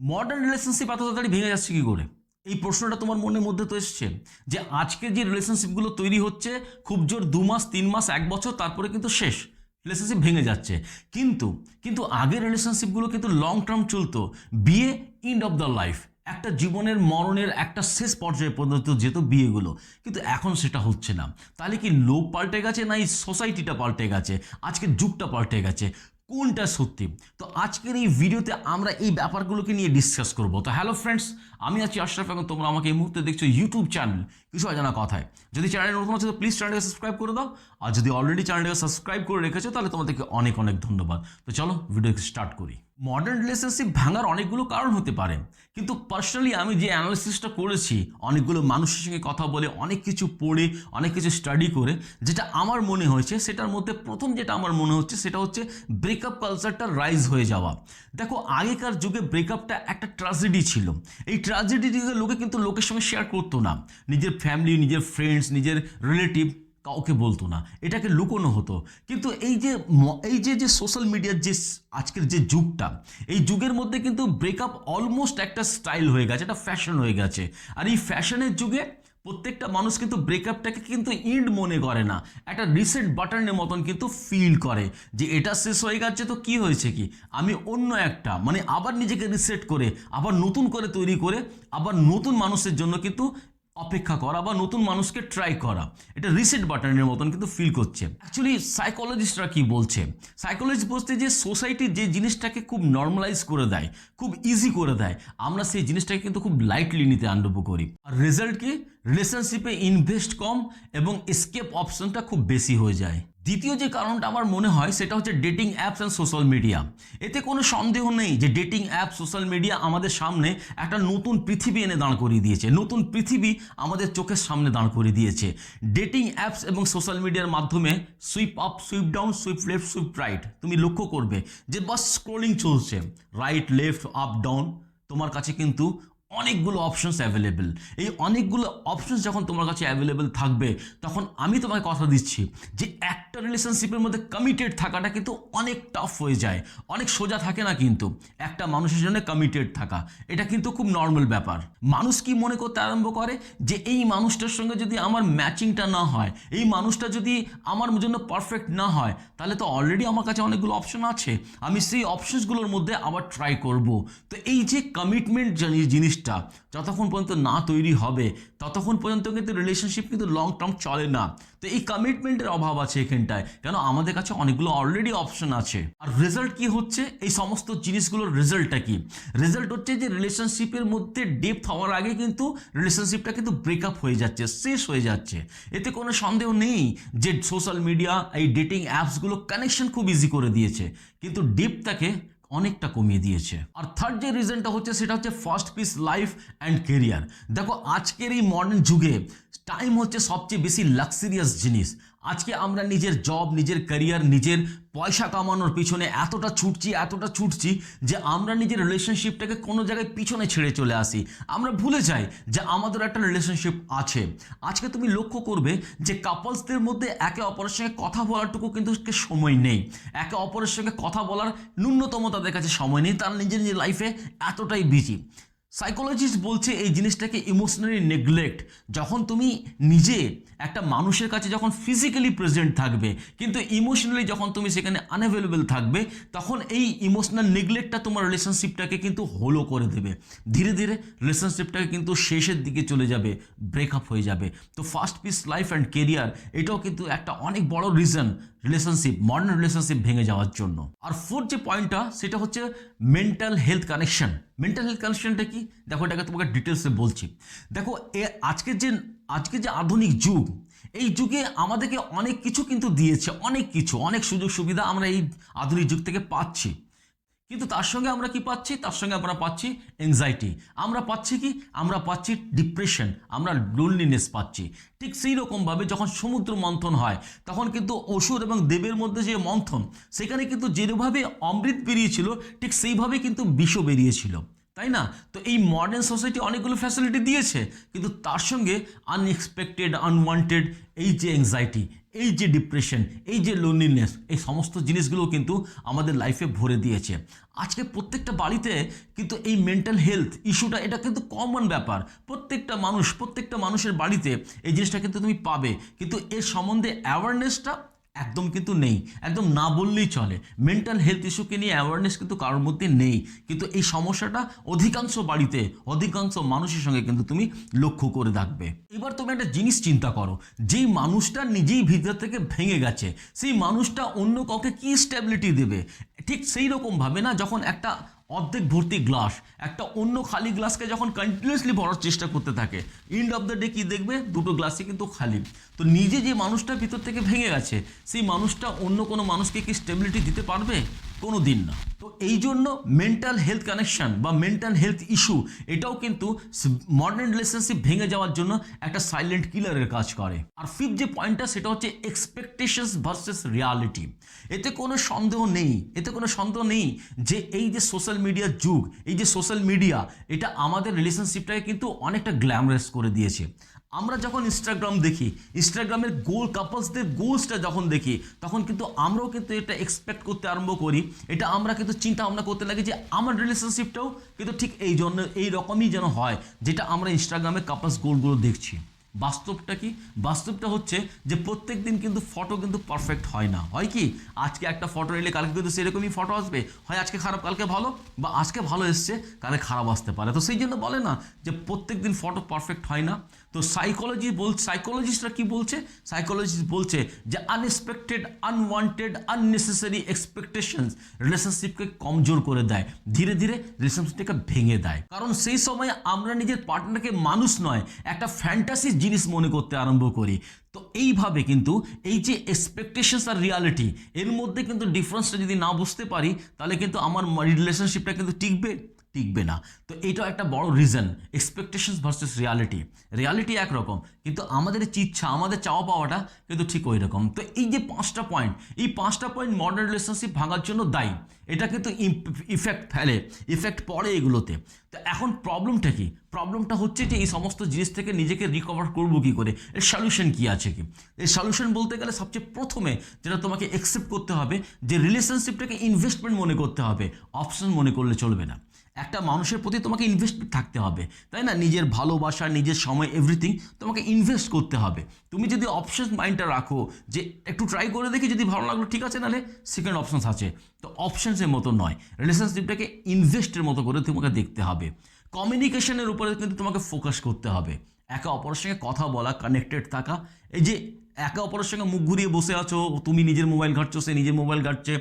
Modern relationship এত তাড়াতাড়ি ভেঙে যাচ্ছে কি করে? এই প্রশ্নটা তোমার মনের মধ্যে তো এসছে যে আজকে যে রিলেশনশিপগুলো তৈরি হচ্ছে, খুব জোর দু মাস, তিন মাস, এক বছর, তারপরে কিন্তু শেষ। রিলেশনশিপ ভেঙে যাচ্ছে। কিন্তু কিন্তু আগের রিলেশনশিপগুলো কিন্তু লং টার্ম চলতো। বিয়ে এন্ড অফ দ্য লাইফ একটা জীবনের মরণের একটা শেষ পর্যায়ে পর্যন্ত যেত বিয়েগুলো। কিন্তু এখন সেটা হচ্ছে না। তাহলে কি লোক পাল্টে গেছে না এই সোসাইটিটা পাল্টে গেছে? আজকের যুগটা পাল্টে গেছে। কোনটা সত্যি? তো আজকের এই ভিডিওতে আমরা এই ব্যাপারগুলোকে নিয়ে ডিসকাস করব। তো হ্যালো ফ্রেন্ডস আমি আছি আশরাফ এবং তোমরা আমাকে এই মুহূর্তে দেখছ ইউটিউব চ্যানেল কিছু অজানা কথায়। যদি চ্যানেল নতুন আছে, তো প্লিজ চ্যানেলকে সাবস্ক্রাইব করে দাও। আর যদি অলরেডি চ্যানেলটাকে সাবস্ক্রাইব করে রেখেছো, তাহলে তোমাদেরকে অনেক অনেক ধন্যবাদ। তো চলো ভিডিওকে স্টার্ট করি। মডার্ন রিলেশনশিপ ভাঙার অনেকগুলো কারণ হতে পারে। কিন্তু পার্সোনালি আমি যে অ্যানালিসিসটা করেছি, অনেকগুলো মানুষের সঙ্গে কথা বলে, অনেক কিছু পড়ে, অনেক কিছু স্টাডি করে, যেটা আমার মনে হয়েছে, সেটার মধ্যে প্রথম যেটা আমার মনে হচ্ছে, সেটা হচ্ছে ব্রেকআপ কালচারটা রাইজ হয়ে যাওয়া। দেখো, আগেকার যুগে ব্রেকআপটা একটা ট্রাজেডি ছিল। এই ট্রাজেডিটিকে লোকে কিন্তু লোকের সঙ্গে শেয়ার করতো না। নিজের ফ্যামিলি নিজের ফ্রেন্ডস নিজের রিলেটিভ কাউকে বলতো না। এটাকে লুকোনো হতো। কিন্তু এই যে এই যে যে সোশ্যাল মিডিয়ার যে আজকের যে যুগটা, এই যুগের মধ্যে কিন্তু ব্রেকআপ অলমোস্ট একটা স্টাইল হয়ে গেছে, একটা ফ্যাশন হয়ে গেছে। আর এই ফ্যাশনের যুগে প্রত্যেকটা মানুষ কিন্তু ব্রেকআপটাকে কিন্তু ইন্ড মনে করে না। একটা রিসেট বাটনের মতন কিন্তু ফিল করে যে এটা শেষ হয়ে গেছে তো কি হয়েছে কি? আমি অন্য একটা মানে আবার নিজেকে রিসেট করে, আবার নতুন করে তৈরি করে, আবার নতুন মানুষের জন্য কিন্তু অপেক্ষা করা বা নতুন মানুষকে ট্রাই করা। এটা রিসেট বাটনের মতন কিন্তু ফিল করছে। অ্যাকচুয়ালি সাইকোলজিস্টরা কি বলছে? সাইকোলজি বলতে যে সোসাইটি যে জিনিসটাকে খুব নর্মালাইজ করে দেয়, খুব ইজি করে দেয়, আমরা সেই জিনিসটাকে কিন্তু খুব লাইটলি নিতে আরম্ভ করি। আর রেজাল্ট কি? রিলেশনশিপে ইনভেস্ট কম এবং এসকেপ অপশনটা খুব বেশি হয়ে যায়। দ্বিতীয় যে কারণটা আমার মনে হয়, সেটা হচ্ছে dating apps and social media এতে কোনো সন্দেহ নেই যে ডেটিং অ্যাপ সোশ্যাল মিডিয়া আমাদের সামনে একটা নতুন পৃথিবী এনে দাঁড় করিয়ে দিয়েছে। নতুন পৃথিবী আমাদের চোখের সামনে দাঁড় করিয়ে দিয়েছে। ডেটিং অ্যাপস এবং সোশ্যাল মিডিয়ার মাধ্যমে swipe up swipe down swipe left swipe right তুমি লক্ষ্য করবে যে বাস স্ক্রোলিং চলছে। রাইট লেফট আপ ডাউন তোমার কাছে কিন্তু অনেকগুলো অপশনস অ্যাভেলেবেল এই অনেকগুলো অপশনস যখন তোমার কাছে অ্যাভেলেবেল থাকবে, তখন আমি তোমাকে কথা দিচ্ছি যে একটা রিলেশনশিপের মধ্যে কমিটেড থাকাটা কিন্তু অনেক টাফ হয়ে যায়। অনেক সোজা থাকে না কিন্তু। একটা মানুষের জন্য কমিটেড থাকা, এটা কিন্তু খুব নর্মাল ব্যাপার। মানুষ কি মনে করতে আরম্ভ করে? যে এই মানুষটার সঙ্গে যদি আমার ম্যাচিংটা না হয়, এই মানুষটা যদি আমার জন্য পারফেক্ট না হয়, তাহলে তো অলরেডি আমার কাছে অনেকগুলো অপশন আছে। আমি সেই অপশনসগুলোর মধ্যে আবার ট্রাই করব। তো এই যে কমিটমেন্ট জিনিসটা। যতক্ষণ পর্যন্ত না তৈরি হবে, ততক্ষণ পর্যন্ত কিন্তু রিলেশনশিপ কিন্তু লং টার্ম চলে না। তো এই কমিটমেন্টের অভাব আছে এখানটায়। কেন? আমাদের কাছে অনেকগুলো অলরেডি অপশন আছে। আর রেজাল্ট কি হচ্ছে? এই সমস্ত জিনিসগুলোর রেজাল্টটা কি? রেজাল্ট হচ্ছে যে রিলেশনশিপের মধ্যে ডেপথ হওয়ার আগে কিন্তু রিলেশনশিপটা কিন্তু ব্রেকআপ হয়ে যাচ্ছে, শেষ হয়ে যাচ্ছে। এতে কোনো সন্দেহ নেই যে সোশ্যাল মিডিয়া এই ডেটিং অ্যাপসগুলো কানেকশন খুব ইজি করে দিয়েছে। কিন্তু ডেপটাকে অনেকটা কমিয়ে দিয়েছে। আর থার্ড যে রিজনটা হচ্ছে, সেটা হচ্ছে first peace life and career দেখো, আজকের এই মডার্ন যুগে টাইম হচ্ছে সবচেয়ে বেশি লাক্সারিয়াস জিনিস। আজকে আমরা নিজের জব নিজের ক্যারিয়ার নিজের পয়সা কামানোর পিছনে এতটা ছুটছি এতটা ছুটছি যে আমরা নিজের রিলেশনশিপটাকে কোনো জায়গায় পিছনে ছেড়ে চলে আসি। আমরা ভুলে যাই যে আমাদের একটা রিলেশনশিপ আছে। আজকে তুমি লক্ষ্য করবে যে কাপলসদের মধ্যে একে অপরের সঙ্গে কথা বলারটুকু কিন্তু সময় নেই। একে অপরের সঙ্গে কথা বলার ন্যূনতম তাদের কাছে সময় নেই। তার নিজের নিজের লাইফে এতটাই বিজি সাইকোলজিস্ট বলছে এই জিনিসটাকে ইমোশনালি নেগলেক্ট যখন তুমি নিজে একটা মানুষের কাছে যখন ফিজিক্যালি প্রেজেন্ট থাকবে, কিন্তু ইমোশনালি যখন তুমি সেখানে আনঅ্যাভেলেবেল থাকবে, তখন এই ইমোশনাল নেগলেক্টটা তোমার রিলেশনশিপটাকে কিন্তু হোলো করে দেবে। ধীরে ধীরে রিলেশনশিপটাকে কিন্তু শেষের দিকে চলে যাবে ব্রেকআপ হয়ে যাবে। তো first peace life and career এটাও কিন্তু একটা অনেক বড় রিজন রিলেশনশিপ মডার্ন রিলেশনশিপ ভেঙে যাওয়ার জন্য। আর ফোর্থ যে পয়েন্টটা সেটা হচ্ছে mental health connection mental health কানেকশনটা কি? দেখো, এটাকে তোমাকে ডিটেলসে বলছি। দেখো, এ আজকের যে আজকে যে আধুনিক যুগ, এই যুগে আমাদেরকে অনেক কিছু কিন্তু দিয়েছে, অনেক কিছু, অনেক সুযোগ সুবিধা আমরা এই আধুনিক যুগ থেকে পাচ্ছি। কিন্তু তার সঙ্গে আমরা কি পাচ্ছি? তার সঙ্গে আমরা পাচ্ছি এংজাইটি আমরা পাচ্ছি কি? আমরা পাচ্ছি ডিপ্রেশন আমরা লোনলিনেস পাচ্ছি। ঠিক সেই রকমভাবে যখন সমুদ্র মন্থন হয়, তখন কিন্তু অসুর এবং দেবের মধ্যে যে মন্থন, সেখানে কিন্তু যেভাবে অমৃত বেরিয়েছিল, ঠিক সেইভাবে কিন্তু বিষ বেরিয়েছিল। তাই না? তো এই মডার্ন সোসাইটি অনেকগুলো ফ্যাসিলিটি দিয়েছে, কিন্তু তার সঙ্গে আনএক্সপেক্টেড আনওয়ান্টেড এই যে অ্যাংজাইটি এই যে ডিপ্রেশন এই যে লোনলিনেস এই সমস্ত জিনিসগুলো কিন্তু আমাদের লাইফে ভরে দিয়েছে। আজকে প্রত্যেকটা বাড়িতে কিন্তু এই মেন্টাল হেলথ ইস্যুটা এটা কিন্তু কমন ব্যাপার। প্রত্যেকটা মানুষ, প্রত্যেকটা মানুষের বাড়িতে এই জিনিসটা কিন্তু তুমি পাবে। কিন্তু এর সম্বন্ধে অ্যাওয়ারনেসটা একদম কিন্তু নেই। একদম না বললেই চলে। মেন্টাল হেলথ ইস্যুকে নিয়ে অ্যাওয়ারনেস কিন্তু কারোর মধ্যে নেই। কিন্তু এই সমস্যাটা অধিকাংশ বাড়িতে, অধিকাংশ মানুষের সঙ্গে কিন্তু তুমি লক্ষ্য করে থাকবে। এবার তুমি একটা জিনিস চিন্তা করো। যেই মানুষটা নিজেই ভিতর থেকে ভেঙে গেছে, সেই মানুষটা অন্য কাউকে কি স্টেবিলিটি দেবে? ঠিক সেই রকমভাবে না যখন একটা অর্ধেক ভর্তি গ্লাস। একটা অন্য খালি গ্লাসকে যখন কন্টিনিউসলি ভরার চেষ্টা করতে থাকে ইন্ড অফ দ্য ডে কী দেখবে? দুটো গ্লাসই কিন্তু খালি। তো নিজে যে মানুষটা ভিতর থেকে ভেঙে গেছে, সেই মানুষটা অন্য কোনো মানুষকে কি স্টেবিলিটি দিতে পারবে? কোনো দিন না। তো এই জন্য মেন্টাল হেলথ কানেকশন বা মেন্টাল হেলথ ইস্যু এটাও কিন্তু মডার্ন রিলেশনশিপ ভেঙে যাওয়ার জন্য একটা সাইলেন্ট কিলারের কাজ করে। আর ফিফ যে পয়েন্টটা সেটা হচ্ছে এক্সপেকটেশনস ভার্সেস রিয়ালিটি এতে কোনো সন্দেহ নেই, এতে কোনো সন্দেহ নেই যে এই যে সোশ্যাল মিডিয়ার যুগ, এই যে সোশ্যাল মিডিয়া এটা আমাদের রিলেশনশিপটাকে কিন্তু অনেকটা গ্ল্যামারাস করে দিয়েছে। আমরা যখন ইনস্টাগ্রাম দেখি ইনস্টাগ্রামের গোল কাপলসদের গোলসটা যখন দেখি, তখন কিন্তু আমরাও কিন্তু এটা এক্সপেক্ট করতে আরম্ভ করি। এটা আমরা কিন্তু চিন্তা ভাবনা করতে লাগি যে আমার রিলেশনশিপটাও কিন্তু ঠিক এই জন্য, এই রকমই যেন হয়, যেটা আমরা ইনস্টাগ্রামে কাপলস গোলগুলো দেখছি। বাস্তবটা কি? বাস্তবটা হচ্ছে যে প্রত্যেক দিন কিন্তু ফটো কিন্তু পারফেক্ট হয় না। হয় কি? আজকে একটা ফটো নিলে কালকে কিন্তু সেরকমই ফটো আসবে। হয় আজকে খারাপ, কালকে ভালো? বা আজকে ভালো এসছে, কালকে খারাপ আসতে পারে। তো সেই জন্য বলে না যে প্রত্যেক দিন ফটো পারফেক্ট হয় না। তো সাইকোলজি বল সাইকোলজিস্টরা কি বলছে? সাইকোলজিস্ট বলছে যে আনএক্সপেক্টেড আনওয়ান্টেড আননেসেসারি এক্সপেকটেশনস রিলেশনশিপকে কমজোর করে দেয়। ধীরে ধীরে রিলেশনশিপটাকে ভেঙে দেয়। কারণ সেই সময় আমরা নিজের পার্টনারকে মানুষ নয়, একটা ফ্যান্টাসি জিনিস মনে করতে আরম্ভ করি। তো এইভাবে কিন্তু এই যে এক্সপেকটেশনস আর রিয়ালিটি এর মধ্যে কিন্তু ডিফারেন্সটা যদি না বুঝতে পারি, তাহলে কিন্তু আমার রিলেশনশিপটা কিন্তু টিকবে। টিকবে না। তো এইটাও একটা বড় reason expectations versus reality reality একরকম, কিন্তু আমাদের ইচ্ছা, আমাদের চাওয়া পাওয়াটা কিন্তু ঠিক ওই রকম তো এই যে পাঁচটা পয়েন্ট এই পাঁচটা পয়েন্ট মডার্ন রিলেশনশিপ ভাঙার জন্য দায়ী। এটা কিন্তু ইফেক্ট ফেলে ইফেক্ট পড়ে এগুলোতে। তো এখন প্রবলেমটা কি? প্রবলেমটা হচ্ছে যে এই সমস্ত জিনিস থেকে নিজেকে রিকভার করব কি করে? এর সলিউশন কি আছে কি? এর সলিউশন বলতে গেলে সবচেয়ে প্রথমে যেটা তোমাকে অ্যাকসেপ্ট করতে হবে, যে রিলেশনশিপটাকে ইনভেস্টমেন্ট মনে করতে হবে। অপশন মনে করলে চলবে না। একটা মানুষের প্রতি তোমাকে ইনভেস্টমেন্ট থাকতে হবে, তাই না? নিজের ভালোবাসা, নিজের সময় এভরিথিং তোমাকে ইনভেস্ট করতে হবে। তুমি যদি অপশন মাইন্ডটা রাখো যে একটু ট্রাই করে দেখি, যদি ভালো লাগল, ঠিক আছে, নাহলে সেকেন্ড অপশানস আছে। তো অপশানসের মতো নয় রিলেশনশিপটাকে ইনভেস্টের মতো করে তোমাকে দেখতে হবে। কমিউনিকেশনের উপরে কিন্তু তোমাকে ফোকাস করতে হবে। একে অপরের সঙ্গে কথা বলা কানেক্টেড থাকা। এই যে একে অপরের সঙ্গে মুখ ঘুরিয়ে বসে আছো, তুমি নিজের মোবাইল ঘাটছো, সে নিজের মোবাইল ঘাটছে,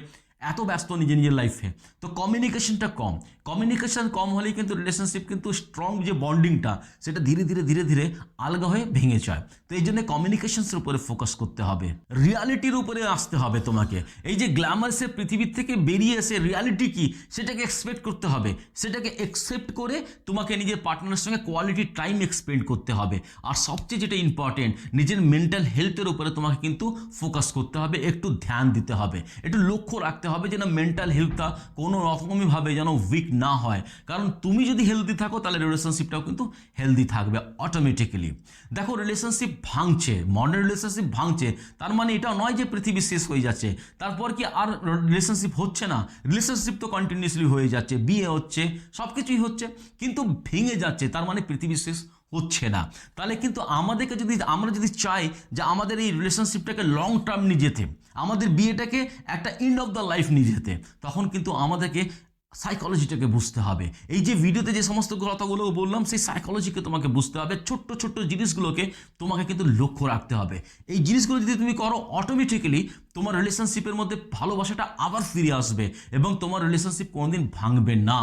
এত ব্যস্ত নিজের নিজের লাইফে তো কমিউনিকেশনটা কম। কমিউনিকেশন কম হলেই কিন্তু রিলেশনশিপ কিন্তু স্ট্রং যে বন্ডিংটা সেটা ধীরে ধীরে ধীরে ধীরে আলগা হয়ে ভেঙে যায়। তো এই জন্য কমিউনিকেশনসের উপরে ফোকাস করতে হবে। রিয়ালিটির উপরে আসতে হবে তোমাকে। এই যে গ্ল্যামার্সের পৃথিবীর থেকে বেরিয়ে এসে রিয়ালিটি কি, সেটাকে এক্সপেক্ট করতে হবে। সেটাকে একসেপ্ট করে তোমাকে নিজের পার্টনারের সঙ্গে কোয়ালিটি টাইম এক্সপেন্ড করতে হবে। আর সবচেয়ে যেটা ইম্পর্টেন্ট নিজের মেন্টাল হেলথের উপরে তোমাকে কিন্তু ফোকাস করতে হবে, একটু ধ্যান দিতে হবে। একটু লক্ষ্য রাখতে হবে যেন মেন্টাল হেলথটা কোনো রকমইভাবে যেন উইক না হয়। কারণ তুমি যদি হেলদি থাকো, তাহলে রিলেশনশিপটাও কিন্তু হেলদি থাকবে অটোমেটিক্যালি দেখো রিলেশনশিপ ভাঙছে মডার্ন রিলেশনশিপ ভাঙছে। তার মানে এটা নয় যে পৃথিবী শেষ হয়ে যাচ্ছে। তারপর কি আর রিলেশনশিপ হচ্ছে না? রিলেশনশিপ তো কন্টিনিউসলি হয়ে যাচ্ছে, বিয়ে হচ্ছে সব কিছুই হচ্ছে, কিন্তু ভেঙে যাচ্ছে। তার মানে পৃথিবী শেষ হচ্ছে না। তাহলে কিন্তু আমাদেরকে যদি, আমরা যদি চাই যে আমাদের এই রিলেশনশিপটাকে লং টার্ম নিয়ে যেতে, আমাদের বিয়েটাকে একটা এন্ড অফ দ্য লাইফ নিয়ে যেতে, তখন কিন্তু আমাদেরকে সাইকোলজিটাকে বুঝতে হবে। এই যে ভিডিওতে যে সমস্ত কথাগুলো বললাম, সেই সাইকোলজিকে তোমাকে বুঝতে হবে। ছোট্ট ছোট্ট জিনিসগুলোকে তোমাকে কিন্তু লক্ষ্য রাখতে হবে। এই জিনিসগুলো যদি তুমি করো অটোমেটিক্যালি তোমার রিলেশনশিপের মধ্যে ভালোবাসাটা আবার ফিরে আসবে এবং তোমার রিলেশনশিপ কোনোদিন ভাঙবে না।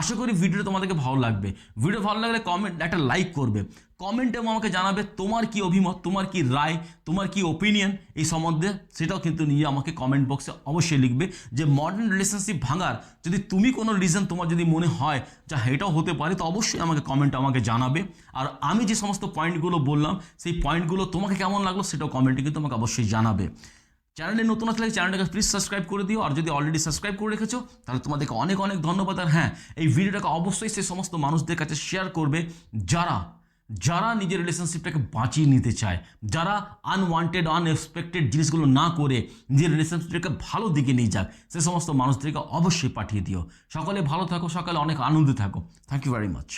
আশা করি ভিডিওটা তোমাদেরকে ভালো লাগবে। ভিডিও ভালো লাগলে কমেন্ট একটা লাইক করবে। কমেন্টে আমাকে জানাবে তোমার কি অভিমত, তোমার কি রায়, তোমার কি ওপিনিয়ন এই সম্বন্ধে। সেটাও কিন্তু নিজে আমাকে কমেন্ট বক্সে অবশ্যই লিখবে যে মডার্ন রিলেশনশিপ ভাঙার যদি তুমি কোনো রিজন তোমার যদি মনে হয় যা এটাও হতে পারে, তো অবশ্যই আমাকে কমেন্ট আমাকে জানাবে। আর আমি যে সমস্ত পয়েন্টগুলো বললাম, সেই পয়েন্টগুলো তোমাকে কেমন লাগল সেটাও কমেন্টে কিন্তু আমাকে অবশ্যই জানাবে। চ্যানেলে নতুন আসলে চ্যানেলটাকে প্লিজ সাবস্ক্রাইব করে দিও। আর যদি অলরেডি সাবস্ক্রাইব করে রেখেছো, তাহলে তোমাদেরকে অনেক অনেক ধন্যবাদ। আর হ্যাঁ এই ভিডিওটাকে অবশ্যই সেই সমস্ত মানুষদের কাছে শেয়ার করবে যারা যারা নিজের রিলেশনশিপটাকে বাঁচিয়ে নিতে চায়, যারা আনওয়ান্টেড আনএক্সপেক্টেড জিনিসগুলো না করে নিজের রিলেশনশিপটাকে ভালো দিকে নিয়ে যাক, সে সমস্ত মানুষদেরকে অবশ্যই পাঠিয়ে দিও। সকালে ভালো থাকো, সকালে অনেক আনন্দে থাকো। Thank you very much